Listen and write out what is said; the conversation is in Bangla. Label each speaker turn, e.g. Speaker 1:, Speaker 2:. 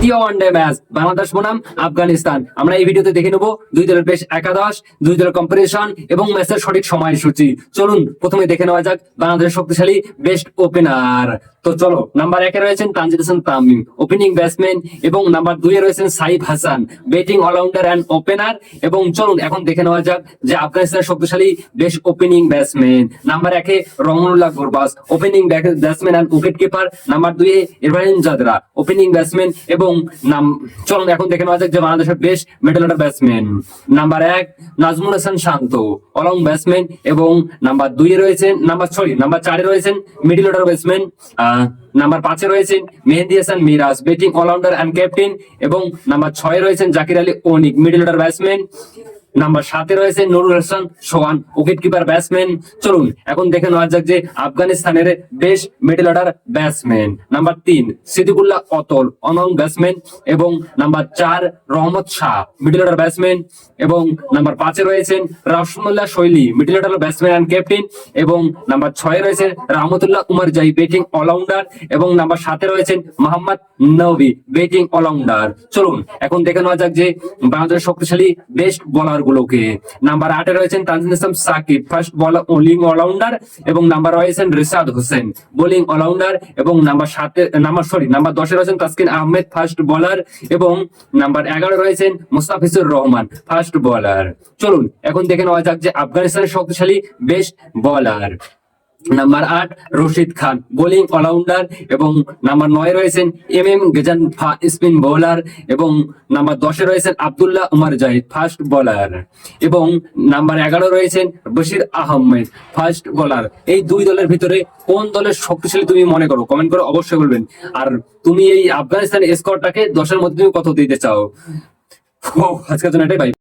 Speaker 1: তৃতীয় ওয়ানডে ম্যাচ বাংলাদেশ বনাম, আফগানিস্তান। আমরা এই ভিডিওতে দেখে নেব দুই দলের বেশ একাদশ, দুই দলের কম্পিটিশন এবং ম্যাচের সঠিক সময়সূচি চলুন, প্রথমে দেখে নেওয়া যাক বাংলাদেশের শক্তিশালী বেস্ট ওপেনার তো চলো নাম্বার একে রয়েছেন তানজিদ হাসান তামিম ওপেনিং ব্যাটসম্যান এবং নাম্বার দুইয়ে রয়েছেন Saif Hasan batting allrounder and opener এবং চলুন, এখন দেখে নেওয়া যাক যে আফগানিস্তানের শক্তিশালী বেস্ট ওপেনিং ব্যাটসম্যান নাম্বার একে Rahmanullah Gurbaz opening batsman and wicket keeper number দুইয়ে ইব্রাহিম জাদরা ওপেনিং ব্যাটসম্যান এবং নাম চলুন, এখন দেখে নেওয়া যাক যে বাংলাদেশের বেশ মিডল অর্ডার ব্যাটসম্যান নাম্বার এক, নাজমুল হাসান শান্ত অলং ব্যাটসম্যান এবং নাম্বার দুইয়ে রয়েছেন নাম্বার সরি নাম্বার চারে রয়েছেন মিডল অর্ডার ব্যাটসম্যান নাম্বার পাঁচে রয়েছেন Mehidy Hasan Miraz batting allrounder and captain এবং নাম্বার ছয়ে রয়েছেন Jaker Ali Anik middle order batsman number সাতে রয়েছে Nurul Hasan Sohan wicket keeper batsman চলুন, এখন দেখে নেওয়া যাক যে আফগানিস্তানের বেশ মিডল অর্ডার ব্যাটসম্যান নাম্বার তিন, সিদ্দিকুল্লাহ অতল অনং ব্যাটসম্যান এবং নাম্বার চার, Rahmat Shah middle order batsman এবং নাম্বার পাঁচে রয়েছেন রাসমুল্লাহ শৈলী middle order batsman and captain এবং নাম্বার ছয়ে রয়েছেন রহমতুল্লাহ উমার জাই ব্যাটিং অলরাউন্ডার এবং নাম্বার সাতে রয়েছেন মোহাম্মদ নবী ব্যাটিং অলরাউন্ডার চলুন, এখন দেখে নেওয়া যাক যে বাংলাদেশের শক্তিশালী বেস্ট বোলার গুলোকে। নাম্বার আটে রয়েছেন Tanzim Islam, Sakib. First bowler bowling allrounder এবং নাম্বার রয়েছেন রিসাদ হোসেন। বোলিং অলরাউন্ডার এবং নাম্বার সাতে নাম্বার সরি নাম্বার দশে রয়েছেন তাসকিন আহমেদ ফার্স্ট বলার এবং নাম্বার এগারো রয়েছেন মুস্তাফিজুর রহমান ফার্স্ট বলার চলুন, এখন দেখে নেওয়া যাক যে আফগানিস্তানের শক্তিশালী বেস্ট বলার নাম্বার আট রশিদ খান বোলিং অলরাউন্ডার এবং নাম্বার নয় রয়েছেন এম এম গেজান স্পিন বোলার এবং নাম্বার দশে রয়েছেন আব্দুল্লাহ উমার জাহিদ ফাস্ট বোলার এবং নাম্বার এগারো রয়েছেন বশির আহমেদ ফাস্ট বোলার এই দুই দলের ভিতরে কোন দলের শক্তিশালী তুমি মনে করো? কমেন্ট করে অবশ্যই বলবেন। আর তুমি এই আফগানিস্তান স্কোরটাকে দশের মধ্যে তুমি কত দিতে চাও? আজকের জন্য এটাই